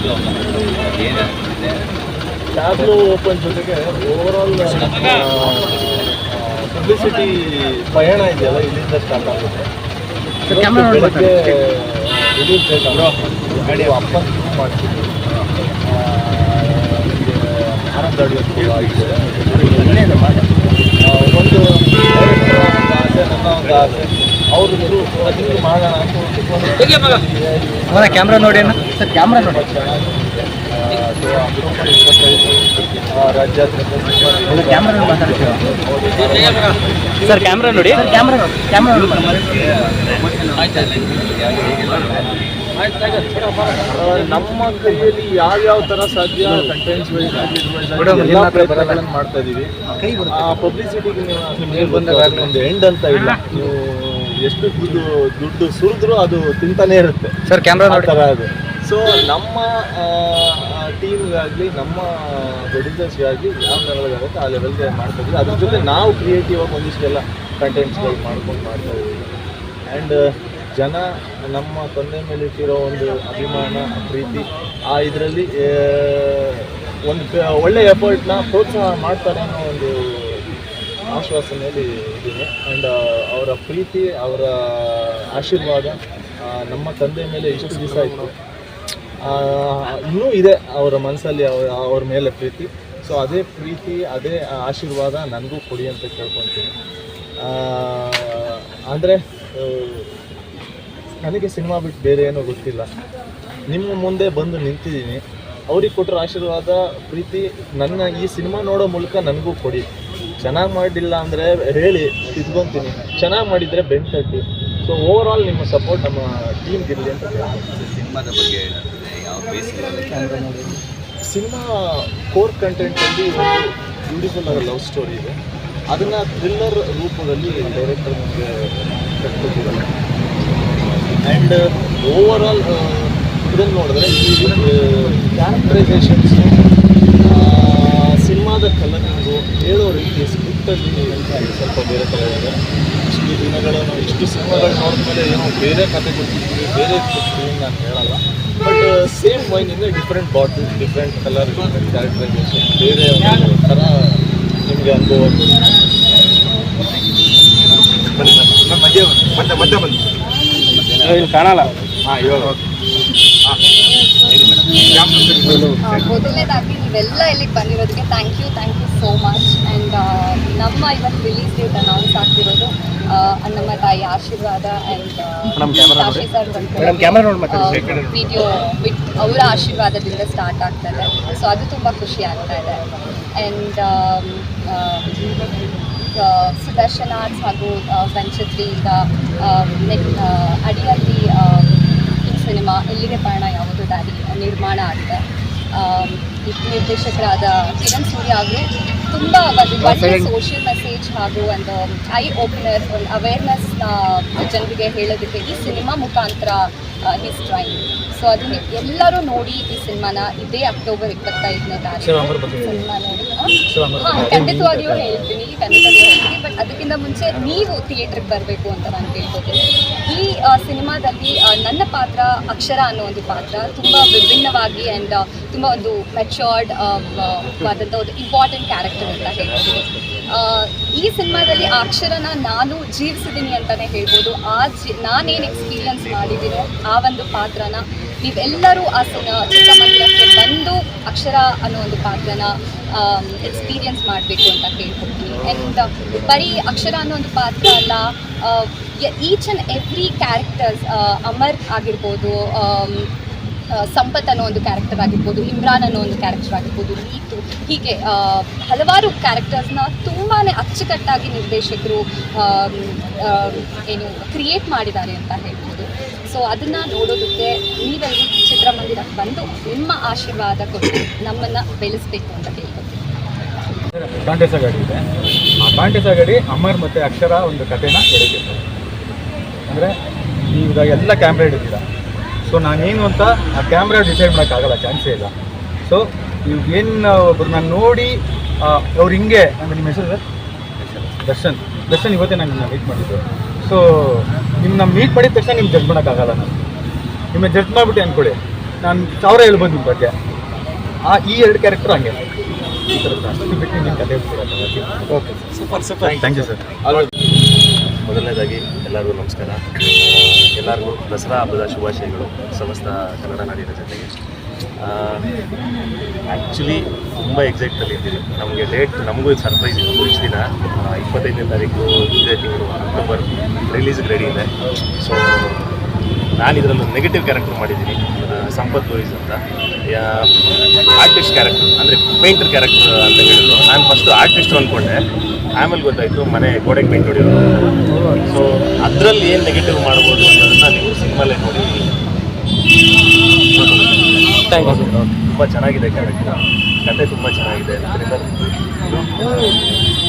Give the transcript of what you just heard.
Tableau ಏನಾಗ್ತಿದೆ tableau open ಜೊತೆಗೆ overall publicity ಪಯಣ ಇದೆಯಲ್ಲ ಇಲ್ಲಿಂದ ಸ್ಟಾರ್ಟ್ ಆಗುತ್ತೆ camera ಇವತ್ತು ನೋಡ್ಬೇಕು. ಬೆಳಗ್ಗೆ ರಿಲೀಸ್ ಡೇಟ್ ಗಾಡಿ ಅಪ್ಪನ್ ಶುರು ಮಾಡ್ತೀವಿ ಆ, ನಿಮ್ಗೆ ಆನಂದ್ ಅಡಿಯೋದು ಆಗಿದೆ ಆ, ಒಂದು director ಒಂದು ಆಸೆ ನನ್ನ ಒಂದು ಆಸೆ ಅವರು ಕ್ಯಾಮ್ರಾ ನೋಡಿ ಅಣ್ಣ. ಸರ್ ಕ್ಯಾಮ್ರಾ ನೋಡಿ. ಕ್ಯಾಮ್ರಾ ನೋಡಿ. ಮಾತಾಡ್ತೀವಿ ಸರ್ ಕ್ಯಾಮ್ರಾ ನೋಡಿ. ಕ್ಯಾಮ್ರಾ ನೋಡಿ ಕ್ಯಾಮ್ರಾ ನೋಡಿ ನಮ್ಮ ಕೈಯಲ್ಲಿ ಯಾವ್ಯಾವ ತರ ಸಾಧ್ಯ ಕಂಟೆಂಟ್ಸ್ ಎಲ್ಲ ಪ್ರಯತ್ನಗಳನ್ನು ಮಾಡ್ತಾ ಇದ್ದೀವಿ ಆ ಪಬ್ಲಿಸಿಟಿಗೆ ಒಂದು ಎಂಡ್ ಅಂತ ಇಲ್ಲ. ನೀವು ಎಷ್ಟು ದುಡ್ಡು ದುಡ್ಡು ಸುರಿದ್ರು ಅದು ತಿಂತಾನೆ ಇರುತ್ತೆ. ಸರ್ ಕ್ಯಾಮ್ರಾ ಥರ ಅದು. ಸೊ ನಮ್ಮ ಟೀಮ್ಗಾಗಲಿ ನಮ್ಮ ಪ್ರೊಡ್ಯೂಸರ್ಸ್ಗಾಗಲಿ ಯಾವ ಲೆವೆಲ್ಗಾಗುತ್ತೆ ಆ ಲೆವೆಲ್ಗೆ ಮಾಡ್ತಾ ಇದ್ದೀವಿ. ಅದ್ರ ಜೊತೆ ನಾವು ಕ್ರಿಯೇಟಿವ್ ಆಗಿ ಒಂದಿಷ್ಟೆಲ್ಲ ಕಂಟೆಂಟ್ಸ್ಗಳು ಮಾಡ್ಕೊಂಡು ಮಾಡ್ತಾ ಇದ್ದೀವಿ. ಆ್ಯಂಡ್ ಜನ ನಮ್ಮ ತಂದೆ ಮೇಲೆ ಇಟ್ಟಿರೋ ಒಂದು ಅಭಿಮಾನ ಪ್ರೀತಿ ಆ ಇದರಲ್ಲಿ ಒಂದು ಒಳ್ಳೆಯ ಒಳ್ಳೆ ಎಫರ್ಟ್ನ ಪ್ರೋತ್ಸಾಹ ಮಾಡ್ತಾರೆ ಅನ್ನೋ ಒಂದು ಆಶ್ವಾಸನೆಯಲ್ಲಿ ಇದ್ದೀನಿ. ಆ್ಯಂಡ್ ಅವರ ಪ್ರೀತಿ, ಅವರ ಆಶೀರ್ವಾದ ನಮ್ಮ ತಂದೆ ಮೇಲೆ ಇಷ್ಟು ದಿವಸ ಇತ್ತು ಇನ್ನೂ ಇದೆ ಅವರ ಮನಸ್ಸಲ್ಲಿ ಅವ್ರ ಅವ್ರ ಮೇಲೆ ಪ್ರೀತಿ. ಸೊ ಅದೇ ಪ್ರೀತಿ, ಅದೇ ಆಶೀರ್ವಾದ ನನಗೂ ಕೊಡಿ ಅಂತ ಕೇಳ್ಕೊತೀನಿ ಅಂದರೆ ನನಗೆ ಸಿನಿಮಾ ಬಿಟ್ಟು ಬೇರೆ ಏನೂ ಗೊತ್ತಿಲ್ಲ. ನಿಮ್ಮ ಮುಂದೆ ಬಂದು ನಿಂತಿದ್ದೀನಿ. ಅವ್ರಿಗೆ ಕೊಟ್ಟರು ಆಶೀರ್ವಾದ, ಪ್ರೀತಿ, ನನ್ನ ಈ ಸಿನಿಮಾ ನೋಡೋ ಮೂಲಕ ನನಗೂ ಕೊಡಿ. ಚೆನ್ನಾಗಿ ಮಾಡಿಲ್ಲ ಅಂದರೆ ಹೇಳಿ ತಿದ್ಕೊಂತೀನಿ ಚೆನ್ನಾಗಿ ಮಾಡಿದರೆ ತಟ್ಟಿ ಸೊ ಓವರ್ ಆಲ್ ನಿಮ್ಮ ಸಪೋರ್ಟ್ ನಮ್ಮ ಟೀಮ್ಗೆ ಇರಲಿ ಅಂತ ಸಿನಿಮಾದ ಬಗ್ಗೆ ಯಾವ ಸಿನಿಮಾ ಕೋರ್ ಕಂಟೆಂಟಲ್ಲಿ ಒಂದು ಬ್ಯೂಟಿಫುಲ್ ಆದ ಲವ್ ಸ್ಟೋರಿ ಇದೆ. ಅದನ್ನು ಥ್ರಿಲ್ಲರ್ ರೂಪದಲ್ಲಿ ಡೈರೆಕ್ಟರ್ ನಮಗೆ ಕಟ್ಕೊಟ್ಟಿದ್ದಾರೆ. ಆ್ಯಂಡ್ ಓವರ್ ಆಲ್ ಇದನ್ನು ನೋಡಿದ್ರೆ ಈ ಕ್ಯಾರೆಕ್ಟರೈಸೇಷನ್ಸು ಸಿನಿಮಾದ ಕಲರಿಂಗು ಹೇಳೋ ರೀತಿ ಸ್ಕ್ರಿಪ್ಟಲ್ಲಿ ಸ್ವಲ್ಪ ಬೇರೆ ಥರ ಇದೆ ಇಷ್ಟು ನಾವು ಇಷ್ಟು ಸಿನಿಮಾಗಳು ನೋಡಿದ್ಮೇಲೆ ಏನೋ ಬೇರೆ ಕತೆ ಕೊಟ್ಟಿದ್ವಿ ಬೇರೆ ಕೊಡ್ತೀವಿ ನಾನು ಹೇಳಲ್ಲ. But same ವೈನಿಂದ different bottle different colour different characterisation ಬೇರೆ ಒಂದು ಥರ ನಿಮಗೆ ಅನುಭವ ಮಧ್ಯ ಮಧ್ಯ ಮಧ್ಯ ಬಂದು ಇಲ್ಲಿ ಕಾಣಲ್ಲ. ಹಾಂ ಇವಾಗ. ಮೊದಲನೇದಾಗಿ ನೀವೆಲ್ಲ ಇಲ್ಲಿಗೆ ಬಂದಿರೋದಕ್ಕೆ thank you thank you so much and ನಮ್ಮ ಇವತ್ತು ರಿಲೀಸ್ ಡೇಟ್ ಅನೌನ್ಸ್ ಆಗ್ತಿರೋದು ನಮ್ಮ ತಾಯಿ ಆಶೀರ್ವಾದ. ಆ್ಯಂಡ್ ವಿಡಿಯೋ ಬಿಟ್ ಅವರ ಆಶೀರ್ವಾದದಿಂದ ಸ್ಟಾರ್ಟ್ ಆಗ್ತದೆ ಸೊ ಅದು ತುಂಬ ಖುಷಿ ಆಗ್ತಾ ಇದೆ. ಆ್ಯಂಡ್ ಸುದರ್ಶನ ಆರ್ಟ್ಸ್ ಹಾಗೂ ಪಂಚತ್ರಿಯಿಂದ ಈಗ ನೆಕ್ ಅಡಿಯಲ್ಲಿ ಸಿನಿಮಾ ಎಲ್ಲಿಗೆ ಪಯಣ ಯಾವುದು ದಾರಿ ನಿರ್ಮಾಣ ಆಗಿದೆ. ನಿರ್ದೇಶಕರಾದ ಕಿರಣ್ ಸೂರ್ಯ ಅವರು ತುಂಬ ಒಂದು ಸೋಷಿಯಲ್ ಮೆಸೇಜ್ ಹಾಗೂ ಒಂದು ಐ ಓಪನರ್ ಒಂದು ಅವೇರ್ನೆಸ್ನ ಜನರಿಗೆ ಹೇಳೋದಕ್ಕೆ ಈ ಸಿನಿಮಾ ಮುಖಾಂತರ ಹಿಸ್ ಡ್ರಾಯಿಂಗ್ ಸೊ ಅದನ್ನ ಎಲ್ಲರೂ ನೋಡಿ ಈ ಸಿನಿಮಾನ ಇದೇ ಅಕ್ಟೋಬರ್ ಇಪ್ಪತ್ತೈದನೇ ತಾರೀಕು ಸಿನಿಮಾ ನೋಡಿ. ಹಾಂ? ಖಂಡಿತವಾಗಿಯೂ ಹೇಳ್ತೀನಿ ಖಂಡಿತವಾಗಿಯೂ ಹೇಳ್ತೀನಿ. ಬಟ್ ಅದಕ್ಕಿಂತ ಮುಂಚೆ ನೀವು ಥಿಯೇಟ್ರಿಗೆ ಬರಬೇಕು ಅಂತ ನಾನು ಕೇಳ್ಕೊತೀನಿ. ಈ ಸಿನಿಮಾದಲ್ಲಿ ನನ್ನ ಪಾತ್ರ ಅಕ್ಷರ ಅನ್ನೋ ಒಂದು ಪಾತ್ರ ತುಂಬ ವಿಭಿನ್ನವಾಗಿ ಆ್ಯಂಡ್ ತುಂಬ ಒಂದು ಮೆಚೋರ್ಡ್ ಆದಂಥ ಒಂದು ಇಂಪಾರ್ಟೆಂಟ್ ಕ್ಯಾರೆಕ್ಟರ್ ಅಂತ ಹೇಳ್ತೀನಿ. ಈ ಸಿನಿಮಾದಲ್ಲಿ ಆ ಅಕ್ಷರನ ನಾನು ಜೀವಿಸಿದ್ದೀನಿ ಅಂತಲೇ ಹೇಳ್ಬೋದು. ಆ ಜಿ ನಾನೇನು ಎಕ್ಸ್ಪೀರಿಯನ್ಸ್ ಮಾಡಿದ್ದೀನೋ ಆ ಒಂದು ಪಾತ್ರನ ನೀವೆಲ್ಲರೂ ಆ ಚಿತ್ರಮಂದಿರಕ್ಕೆ ಬಂದು ಅಕ್ಷರ ಅನ್ನೋ ಒಂದು ಪಾತ್ರನ ಎಕ್ಸ್ಪೀರಿಯನ್ಸ್ ಮಾಡಬೇಕು ಅಂತ ಕೇಳ್ಕೊಡ್ತೀನಿ. ಆ್ಯಂಡ್ ಬರೀ ಅಕ್ಷರ ಅನ್ನೋ ಒಂದು ಪಾತ್ರ ಅಲ್ಲ each and every characters Amar ಆಗಿರ್ಬೋದು ಸಂಪತ್ ಅನ್ನೋ ಒಂದು ಕ್ಯಾರೆಕ್ಟರ್ ಆಗಿರ್ಬೋದು ಇಮ್ರಾನ್ ಅನ್ನೋ ಒಂದು ಕ್ಯಾರೆಕ್ಟರ್ ಆಗಿರ್ಬೋದು ನೀತು ಹೀಗೆ ಆ, ಹಲವಾರು ಕ್ಯಾರೆಕ್ಟರ್ಸ್ನ ತುಂಬಾ ಅಚ್ಚುಕಟ್ಟಾಗಿ ನಿರ್ದೇಶಕರು ಏನು ಕ್ರಿಯೇಟ್ ಮಾಡಿದ್ದಾರೆ ಅಂತ ಹೇಳ್ಬೋದು. ಸೊ ಅದನ್ನು ನೋಡೋದಕ್ಕೆ ನೀವೆಲ್ಲರೂ ಚಿತ್ರಮಂದಿರಕ್ಕೆ ಬಂದು ನಿಮ್ಮ ಆಶೀರ್ವಾದ ಕೊಟ್ಟು ನಮ್ಮನ್ನು ಬೆಳೆಸಬೇಕು ಅಂತ ಕೇಳ್ಕೊತೀನಿ ಕಾಂಟೆಸ ಇದೆ. ಆ ಅಮರ್ ಮತ್ತು ಅಕ್ಷರ ಒಂದು ಕಥೆನ ಹೇಳಿದ್ದೆ ಅಂದರೆ ಈಗ ಎಲ್ಲ ಕ್ಯಾಮ್ರಾ ಹಿಡಿದಿಲ್ಲ ಸೊ ನಾನೇನು ಅಂತ ಆ ಕ್ಯಾಮ್ರಾ ಡಿಸೈಡ್ ಮಾಡೋಕ್ಕಾಗಲ್ಲ ಚಾನ್ಸೇ ಇಲ್ಲ. ಸೊ ನೀವು ಏನು ನಾನು ನೋಡಿ ಅವ್ರು ಹಿಂಗೆ ಅಂದರೆ ನಿಮ್ಮ ಹೆಸರು ಸರ್ ದರ್ಶನ್. ದರ್ಶನ್, ಇವತ್ತೇ ನಾನು ಮೀಟ್ ಮಾಡಿದ್ದು. ಸೊ ನಿಮ್ಮನ್ನ ಮೀಟ್ ಮಾಡಿದ ತಕ್ಷಣ ನಿಮ್ಗೆ ಜಡ್ಜ್ ಮಾಡೋಕ್ಕಾಗಲ್ಲ ನಾನು. ನಿಮ್ಮ ಜಡ್ಜ್ ಮಾಡಿಬಿಟ್ಟು ಅಂದ್ಕೊಳ್ಳಿ ನಾನು ಸಾವಿರ ಹೇಳಿ ನಿಮ್ಮ ಬಗ್ಗೆ. ಆ ಈ ಎರಡು ಕ್ಯಾರೆಕ್ಟರ್ ಹಂಗೆ. ಈ ಥರ ಅಷ್ಟು ಬಿಟ್ಟು ನಿಮ್ಮ ಕತೆ okay super super thank you sir ಮೊದಲನೇದಾಗಿ ಎಲ್ಲರಿಗೂ ನಮಸ್ಕಾರ. ಎಲ್ಲರಿಗೂ ದಸರಾ ಹಬ್ಬದ ಶುಭಾಶಯಗಳು. ಸಮಸ್ತ ಕನ್ನಡ ನಾಡಿನ ಜೊತೆಗೆ ಆ್ಯಕ್ಚುಲಿ ತುಂಬ ಎಕ್ಸೈಟಲ್ಲಿ ಇದ್ದೀವಿ. ನಮಗೆ ಡೇಟ್ ನಮಗೂ ಸರ್ಪ್ರೈಸ್ ಇತ್ತು. ಇಷ್ಟು ದಿನ. ಇಪ್ಪತ್ತೈದನೇ ತಾರೀಕು ಇದೇ ತಿಂಗಳು ಅಕ್ಟೋಬರ್ ರಿಲೀಸ್ಗೆ ರೆಡಿ ಇದೆ. ಸೊ ನಾನು ಇದರಲ್ಲಿ ನೆಗೆಟಿವ್ ಕ್ಯಾರೆಕ್ಟರ್ ಮಾಡಿದ್ದೀನಿ ಸಂಪತ್ ಲೂಯಿಸ್ ಅಂತ. ಆರ್ಟಿಸ್ಟ್ ಕ್ಯಾರೆಕ್ಟರ್ ಅಂದರೆ ಪೇಂಟರ್ ಕ್ಯಾರೆಕ್ಟರ್ ಅಂತ ಹೇಳಿದ್ರು. ನಾನು ಫಸ್ಟು ಆರ್ಟಿಸ್ಟ್ ಅಂದ್ಕೊಂಡೆ ಆಮೇಲೆ ಗೊತ್ತಾಯಿತು, ಮನೆ ಗೋಡೆಗೆ ಪೇಂಟ್ ಹೊಡಿಯೋದು ಸೊ ಅದರಲ್ಲಿ ಏನು ನೆಗೆಟಿವ್ ಮಾಡ್ಬೋದು ಅನ್ನೋದನ್ನ ನೀವು ಸಿನಿಮಾಲೇ ನೋಡಿ. ತುಂಬ ಚೆನ್ನಾಗಿದೆ ಕ್ಯಾರೆಕ್ಟರ್ ಕತೆ ತುಂಬ ಚೆನ್ನಾಗಿದೆ. ಅದರಿಂದ